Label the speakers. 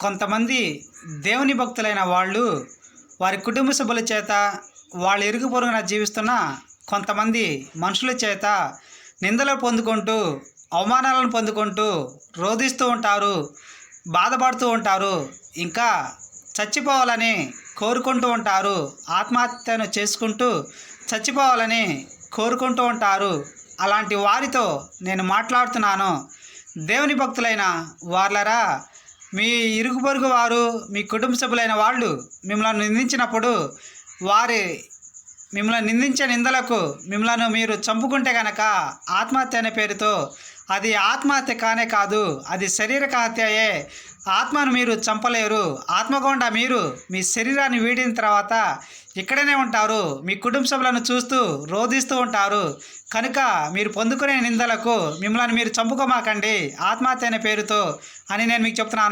Speaker 1: కొంతమంది దేవుని భక్తులైన వాళ్ళు వారి కుటుంబ సభ్యుల చేత వాళ్ళ ఇరుగు పొరుగున జీవిస్తున్న కొంతమంది మనుషుల చేత నిందలు పొందుకుంటూ అవమానాలను పొందుకుంటూ రోధిస్తూ ఉంటారు బాధపడుతూ ఉంటారు ఇంకా చచ్చిపోవాలని కోరుకుంటూ ఉంటారు ఆత్మహత్యను చేసుకుంటూ చచ్చిపోవాలని కోరుకుంటూ ఉంటారు. అలాంటి వారితో నేను మాట్లాడుతున్నాను. దేవుని భక్తులైన వార్లరా మీ ఇరుగు పొరుగు వారు మీ కుటుంబ సభ్యులైన వాళ్ళు మిమ్మల్ని నిందించినప్పుడు వారి మిమ్మల్ని నిందించే నిందలకు మిమ్మల్ని మీరు చంపుకుంటే కనుక ఆత్మహత్య అనే పేరుతో అది ఆత్మహత్య కానే కాదు అది శరీరక హత్యయే. ఆత్మను మీరు చంపలేరు. ఆత్మగుండా మీరు మీ శరీరాన్ని వీడిన తర్వాత ఇక్కడనే ఉంటారు. మీ కుటుంబ సభ్యులను చూస్తూ రోధిస్తూ ఉంటారు. కనుక మీరు పొందుకునే నిందలకు మిమ్మల్ని మీరు చంపుకోమాకండి. ఆత్మహత్య అనే పేరుతో అని నేను మీకు చెప్తున్నాను.